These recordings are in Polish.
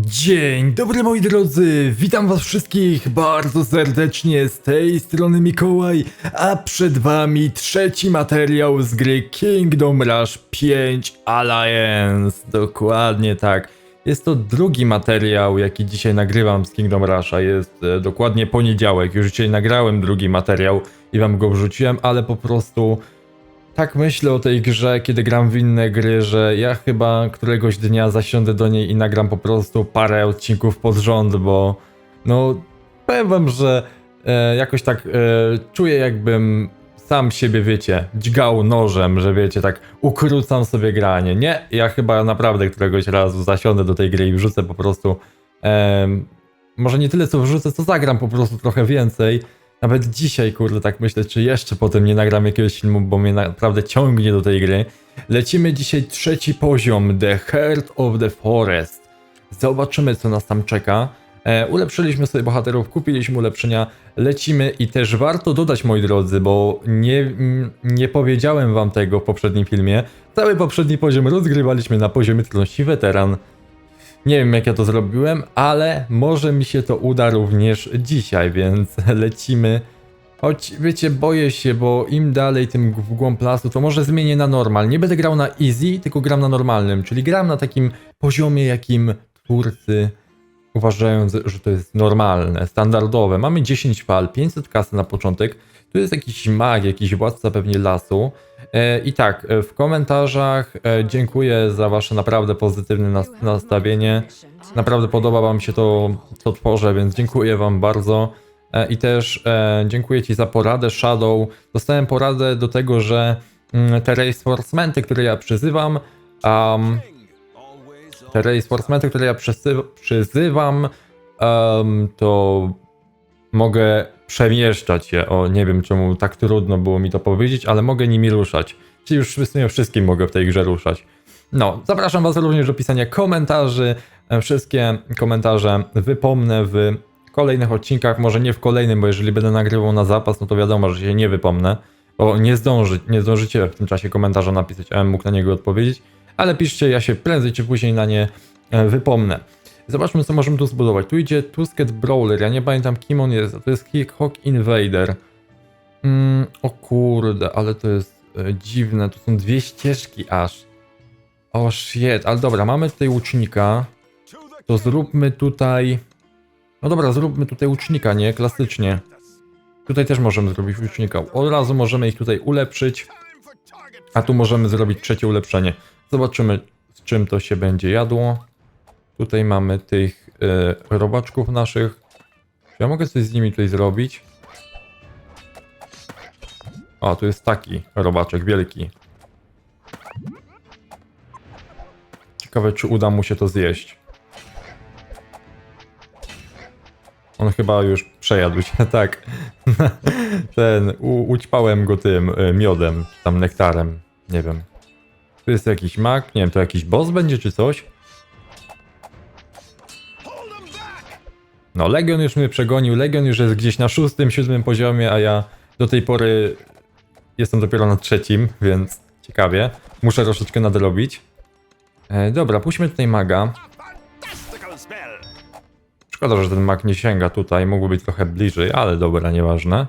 Dzień dobry moi drodzy, witam was wszystkich bardzo serdecznie z tej strony Mikołaj, a przed wami trzeci materiał z gry Kingdom Rush 5 Alliance, dokładnie tak. Jest to drugi materiał, jaki dzisiaj nagrywam z Kingdom Rusha, jest e, dokładnie poniedziałek, już dzisiaj nagrałem drugi materiał i wam go wrzuciłem, ale po prostu tak myślę o tej grze, kiedy gram w inne gry, że ja chyba któregoś dnia zasiądę do niej i nagram po prostu parę odcinków pod rząd, bo no powiem że e, jakoś tak e, czuję jakbym sam siebie, wiecie, dźgał nożem, że wiecie, tak ukrócam sobie granie. Nie, ja chyba naprawdę któregoś razu zasiądę do tej gry i wrzucę po prostu em, może nie tyle co wrzucę, co zagram po prostu trochę więcej. Nawet dzisiaj, kurde, tak myślę, czy jeszcze potem nie nagram jakiegoś filmu, bo mnie naprawdę ciągnie do tej gry. Lecimy dzisiaj trzeci poziom, The Heart of the Forest. Zobaczymy, co nas tam czeka. E, ulepszyliśmy sobie bohaterów, kupiliśmy ulepszenia, lecimy i też warto dodać, moi drodzy, bo nie, nie powiedziałem wam tego w poprzednim filmie. Cały poprzedni poziom rozgrywaliśmy na poziomie trudności weteran. Nie wiem jak ja to zrobiłem, ale może mi się to uda również dzisiaj, więc lecimy. Choć wiecie, boję się, bo im dalej tym w głąb lasu, to może zmienię na normal. Nie będę grał na easy, tylko gram na normalnym, czyli gram na takim poziomie, jakim twórcy uważają, że to jest normalne, standardowe. Mamy 10 fal, 500 kasy na początek. Tu jest jakiś mag, jakiś władca pewnie lasu. E, I tak, e, w komentarzach e, dziękuję za wasze naprawdę pozytywne nas- nastawienie. Naprawdę podoba wam się to, co tworzę, więc dziękuję wam bardzo. I też dziękuję ci za poradę, Shadow. Dostałem poradę do tego, że mm, te reinforcementy, które ja przyzywam, um, te reinforcementy, które ja przyzywam, em, to mogę przemieszczać je. O, nie wiem czemu tak trudno było mi to powiedzieć, ale mogę nimi ruszać. Czyli już w sumie wszystkim mogę w tej grze ruszać. No, zapraszam Was również do pisania komentarzy. E, Wszystkie komentarze wypomnę w kolejnych odcinkach, może nie w kolejnym, bo jeżeli będę nagrywał na zapas, no to wiadomo, że się nie wypomnę, bo nie, zdąży, nie zdążycie w tym czasie komentarza napisać, a ja mógł na niego odpowiedzieć, ale piszcie, ja się prędzej czy później na nie e, wypomnę. Zobaczmy, co możemy tu zbudować. Tu idzie Tusket Brawler, ja nie pamiętam kim on jest, to jest Hawk Invader. Mm, o kurde, ale to jest e, dziwne, tu są dwie ścieżki aż. O shit, ale dobra, mamy tutaj łucznika. To zróbmy tutaj... No dobra, zróbmy tutaj łucznika, nie? Klasycznie. Tutaj też możemy zrobić łucznika. Od razu możemy ich tutaj ulepszyć. A tu możemy zrobić trzecie ulepszenie. Zobaczymy, z czym to się będzie jadło. Tutaj mamy tych e, robaczków naszych. Ja mogę coś z nimi tutaj zrobić? O, tu jest taki robaczek wielki. Ciekawe, czy uda mu się to zjeść. On chyba już przejadł się, tak. Ten, u, ućpałem go tym y, miodem, czy tam nektarem, nie wiem. Tu jest jakiś mak, nie wiem, to jakiś boss będzie, czy coś? No, Legion już mnie przegonił, Legion już jest gdzieś na szóstym, siódmym poziomie, a ja do tej pory jestem dopiero na trzecim, więc ciekawie. Muszę troszeczkę nadrobić. E, dobra, puśćmy tutaj maga. Szkoda, że ten mag nie sięga tutaj, mógłby być trochę bliżej, ale dobra, nieważne.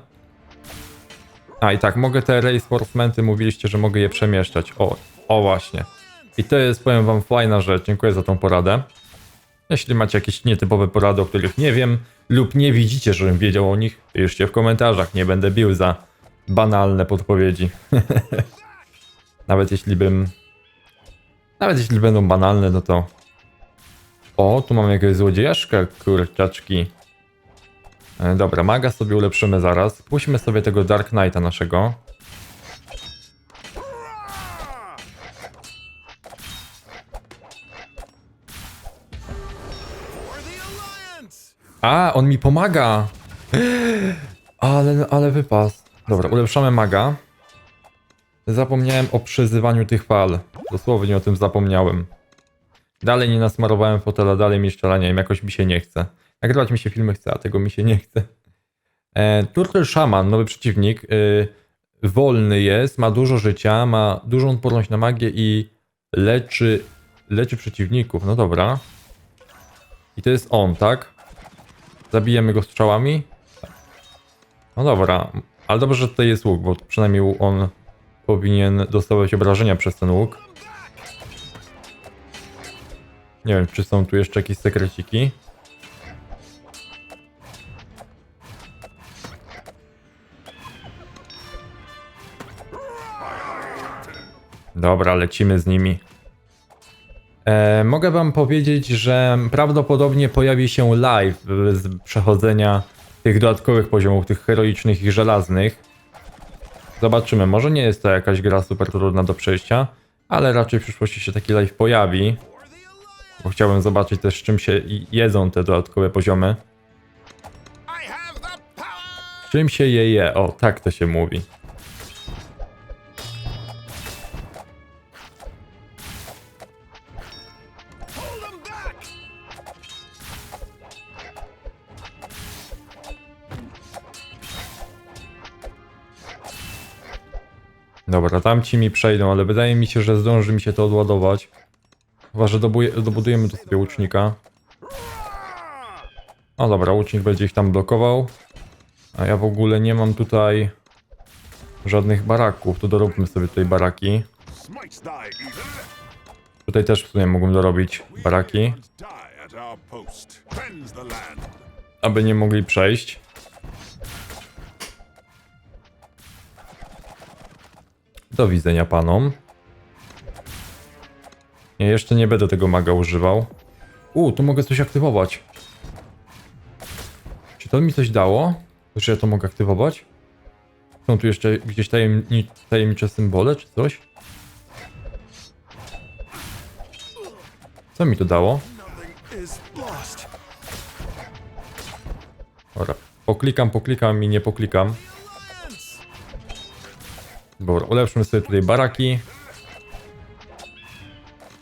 A i tak, mogę te reinforcementy, mówiliście, że mogę je przemieszczać. O, o właśnie. I to jest, powiem wam, fajna rzecz, dziękuję za tą poradę. Jeśli macie jakieś nietypowe porady, o których nie wiem, lub nie widzicie, żebym wiedział o nich, piszcie w komentarzach, nie będę bił za banalne podpowiedzi. Nawet jeśli bym... Nawet jeśli będą banalne, no to o, tu mamy jakiegoś złodziejaszka, kurczaczki. E, dobra, maga sobie ulepszymy zaraz. Puśćmy sobie tego Dark Knighta naszego. A, on mi pomaga! Ale, ale wypas. Dobra, ulepszamy maga. Zapomniałem o przyzywaniu tych fal. Dosłownie o tym zapomniałem. Dalej nie nasmarowałem fotela, dalej mi jakoś mi się nie chce. Nagrywać mi się filmy chce, a tego mi się nie chce. E, Turtle Shaman, nowy przeciwnik. E, wolny jest, ma dużo życia, ma dużą odporność na magię i leczy, leczy przeciwników. No dobra. I to jest on, tak? Zabijemy go strzałami? No dobra, ale dobrze, że tutaj jest łuk, bo przynajmniej on powinien dostawać obrażenia przez ten łuk. Nie wiem, czy są tu jeszcze jakieś sekreciki. Dobra, lecimy z nimi. E, mogę wam powiedzieć, że prawdopodobnie pojawi się live z przechodzenia tych dodatkowych poziomów, tych heroicznych i żelaznych. Zobaczymy, może nie jest to jakaś gra super trudna do przejścia, ale raczej w przyszłości się taki live pojawi. Bo chciałbym zobaczyć też, z czym się jedzą te dodatkowe poziomy. Czym się je je? O, tak to się mówi. Dobra, tamci mi przejdą, ale wydaje mi się, że zdąży mi się to odładować. Chyba, że dobudujemy tu sobie łucznika. No dobra, łucznik będzie ich tam blokował. A ja w ogóle nie mam tutaj żadnych baraków. To doróbmy sobie tutaj baraki. Tutaj też w sumie mógłbym dorobić baraki, aby nie mogli przejść. Do widzenia panom. Nie, jeszcze nie będę tego maga używał. U, tu mogę coś aktywować. Czy to mi coś dało? Że ja to mogę aktywować? Są tu jeszcze gdzieś tajemni tajemnicze symbole, czy coś? Co mi to dało? Dobra, poklikam, poklikam i nie poklikam. Dobra, ulepszmy sobie tutaj baraki.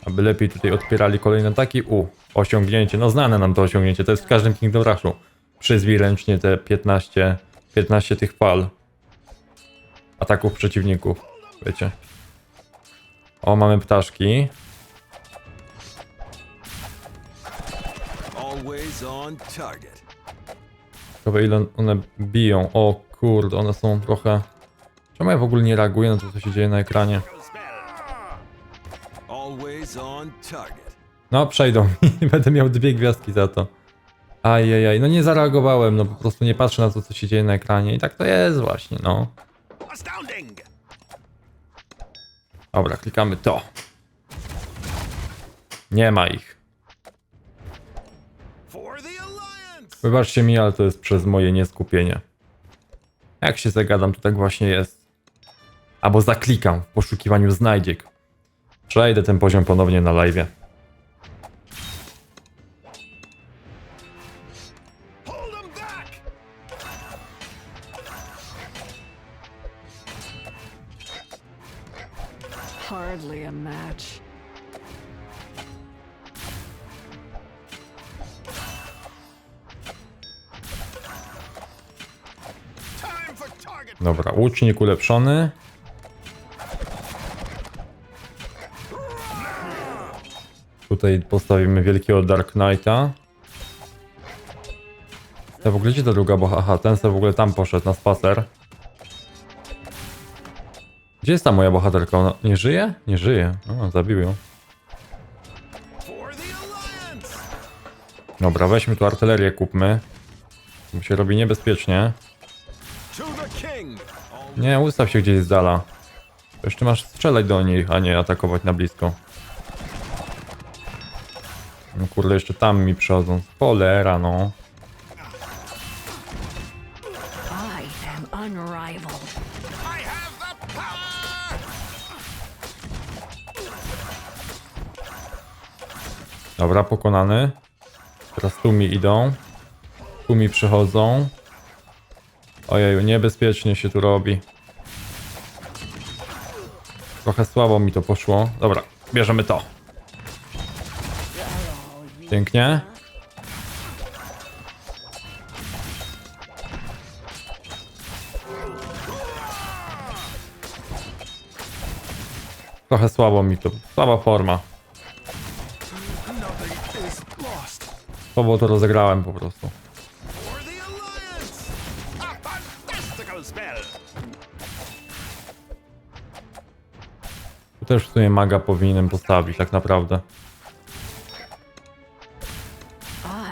Aby lepiej tutaj odpierali kolejne ataki. U, osiągnięcie, no znane nam to osiągnięcie, to jest w każdym Kingdom Rushu. Przyzwij ręcznie te 15, 15 tych fal ataków przeciwników, wiecie. O, mamy ptaszki. Ciekawe ile one biją. O kurde, one są trochę... Czemu ja w ogóle nie reaguję na to, co się dzieje na ekranie? No, przejdą będę miał dwie gwiazdki za to. Ajajaj, no nie zareagowałem, no po prostu nie patrzę na to, co się dzieje na ekranie i tak to jest właśnie, no. Dobra, klikamy to. Nie ma ich. Wybaczcie mi, ale to jest przez moje nieskupienie. Jak się zagadam, to tak właśnie jest. Albo zaklikam w poszukiwaniu znajdziek. Przejdę ten poziom ponownie na live. Hardly a match. Dobra, łucznik ulepszony. Tutaj postawimy wielkiego Dark Knighta. Ja w ogóle gdzie ta druga boha? Aha, ten sobie w ogóle tam poszedł na spacer. Gdzie jest ta moja bohaterka? Ona nie żyje? Nie żyje. O, zabił ją. Dobra, weźmy tu artylerię, kupmy. Bo się robi niebezpiecznie. Nie, ustaw się gdzieś z dala. Jeszcze masz strzelać do nich, a nie atakować na blisko. No kurde, jeszcze tam mi przychodzą. Cholera, no. Dobra, pokonany. Teraz tu mi idą. Tu mi przychodzą. Ojeju, niebezpiecznie się tu robi. Trochę słabo mi to poszło. Dobra, bierzemy to. Pięknie. Trochę słabo mi to. Słaba forma. Słabo to rozegrałem po prostu. Tu też w sumie maga powinienem postawić tak naprawdę.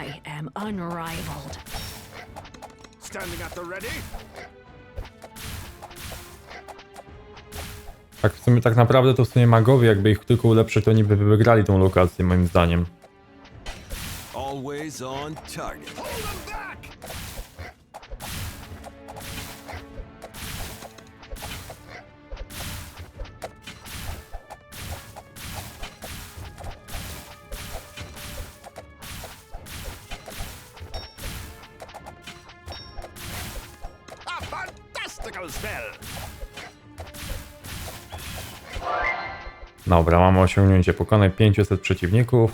I am unrivaled. Standing at the ready? Tak w sumie tak naprawdę to w sumie magowie jakby ich tylko ulepszyć to niby by wygrali tą lokację moim zdaniem. Always on target. Hold them back! Fantastical spell! Dobra, mamy osiągnięcie. Pokonaj 500 przeciwników.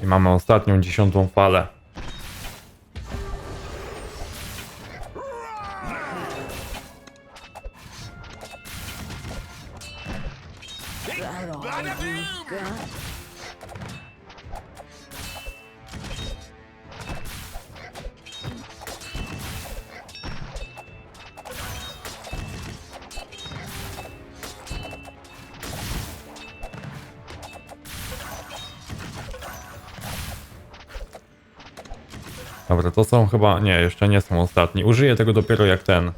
I mamy ostatnią, dziesiątą falę. Dobra, to są chyba. Nie, jeszcze nie są ostatni. Użyję tego dopiero jak ten.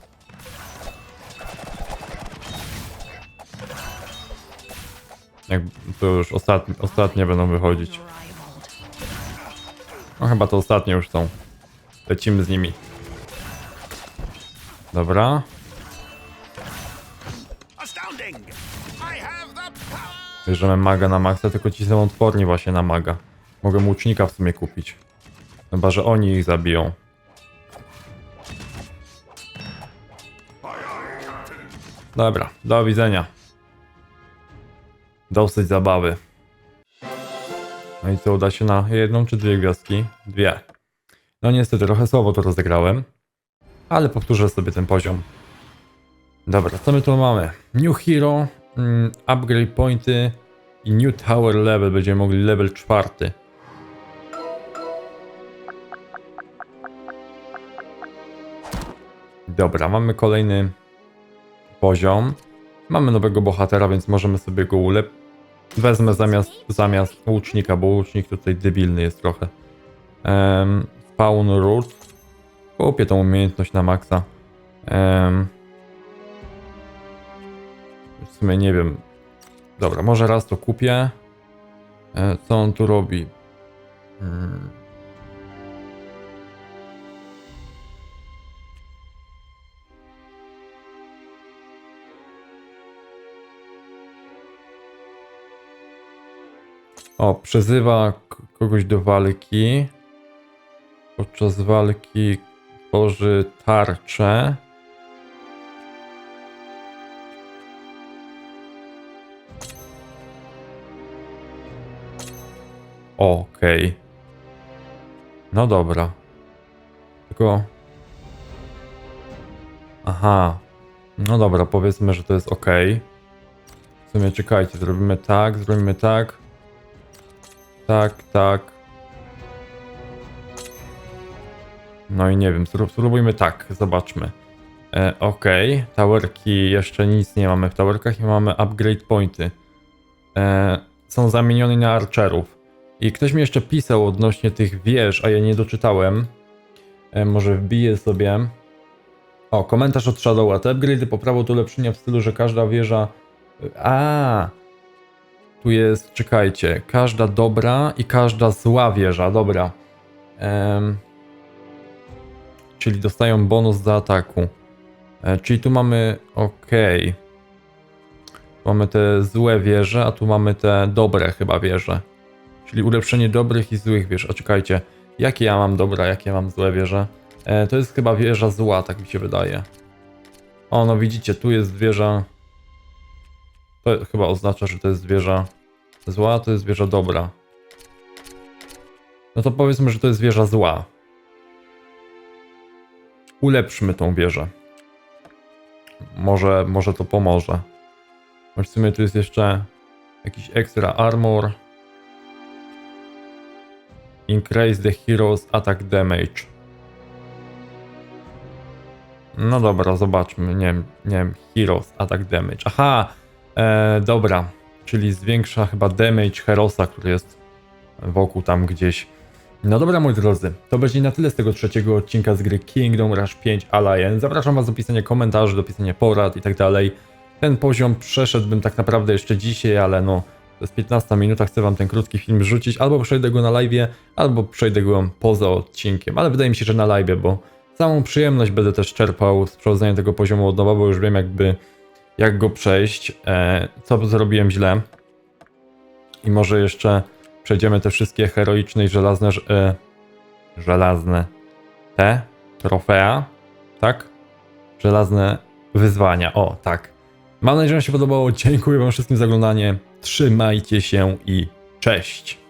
Jak to już ostatnie, ostatnie będą wychodzić. No chyba to ostatnie już są. Lecimy z nimi. Dobra. Bierzemy maga na maksa, tylko ci są odporni właśnie na maga. Mogę łucznika w sumie kupić. Chyba, że oni ich zabiją. Dobra, do widzenia. Dosyć zabawy. No i co, uda się na jedną czy dwie gwiazdki? Dwie. No niestety, trochę słabo to rozegrałem. Ale powtórzę sobie ten poziom. Dobra, co my tu mamy? New Hero, mm, upgrade pointy i New Tower level. Będziemy mogli level czwarty. Dobra, mamy kolejny poziom. Mamy nowego bohatera, więc możemy sobie go ulep... Wezmę zamiast, zamiast łucznika, bo łucznik tutaj debilny jest trochę. Um, spawn root. Kupię tą umiejętność na maksa. Um, w sumie nie wiem. Dobra, może raz to kupię. E, co on tu robi? Hmm. O, przezywa kogoś do walki. Podczas walki tworzy tarczę. Okej. No dobra. Tylko. Aha. No dobra, powiedzmy, że to jest ok. W sumie czekajcie, zrobimy tak, zrobimy tak. Tak, tak. No i nie wiem, spró- spróbujmy tak, zobaczmy. E, ok, towerki, jeszcze nic nie mamy w towerkach i mamy upgrade pointy. E, są zamienione na archerów. I ktoś mi jeszcze pisał odnośnie tych wież, a ja nie doczytałem. E, może wbiję sobie. O, komentarz od Shadowa. Te upgrade'y poprawą to ulepszenia w stylu, że każda wieża... A, tu jest, czekajcie, każda dobra i każda zła wieża, dobra. Em, czyli dostają bonus do ataku. E, czyli tu mamy, ok. Mamy te złe wieże, a tu mamy te dobre chyba wieże. Czyli ulepszenie dobrych i złych wież. A czekajcie, jakie ja mam dobra, jakie mam złe wieże? E, to jest chyba wieża zła, tak mi się wydaje. O, no widzicie, tu jest wieża... To chyba oznacza, że to jest wieża zła, to jest wieża dobra. no to powiedzmy, że to jest wieża zła. Ulepszmy tą wieżę. Może, może to pomoże. Choć w sumie tu jest jeszcze jakiś extra armor. Increase the hero's attack damage. No dobra, zobaczmy. Nie wiem, nie wiem, heroes attack damage. Aha, e, dobra. Czyli zwiększa chyba damage herosa, który jest wokół tam gdzieś. No dobra, moi drodzy, to będzie na tyle z tego trzeciego odcinka z gry Kingdom Rush 5 Alliance. Zapraszam Was do pisania komentarzy, do pisania porad i tak dalej. Ten poziom przeszedłbym tak naprawdę jeszcze dzisiaj, ale no, to jest 15 minuta, chcę Wam ten krótki film rzucić, albo przejdę go na live, albo przejdę go poza odcinkiem, ale wydaje mi się, że na live, bo całą przyjemność będę też czerpał z przechodzenia tego poziomu od nowa, bo już wiem jakby jak go przejść, e, co zrobiłem źle i może jeszcze przejdziemy te wszystkie heroiczne i żelazne, e, żelazne te trofea, tak? Żelazne wyzwania, o tak. Mam nadzieję, że się podobało, dziękuję wam wszystkim za oglądanie, trzymajcie się i cześć!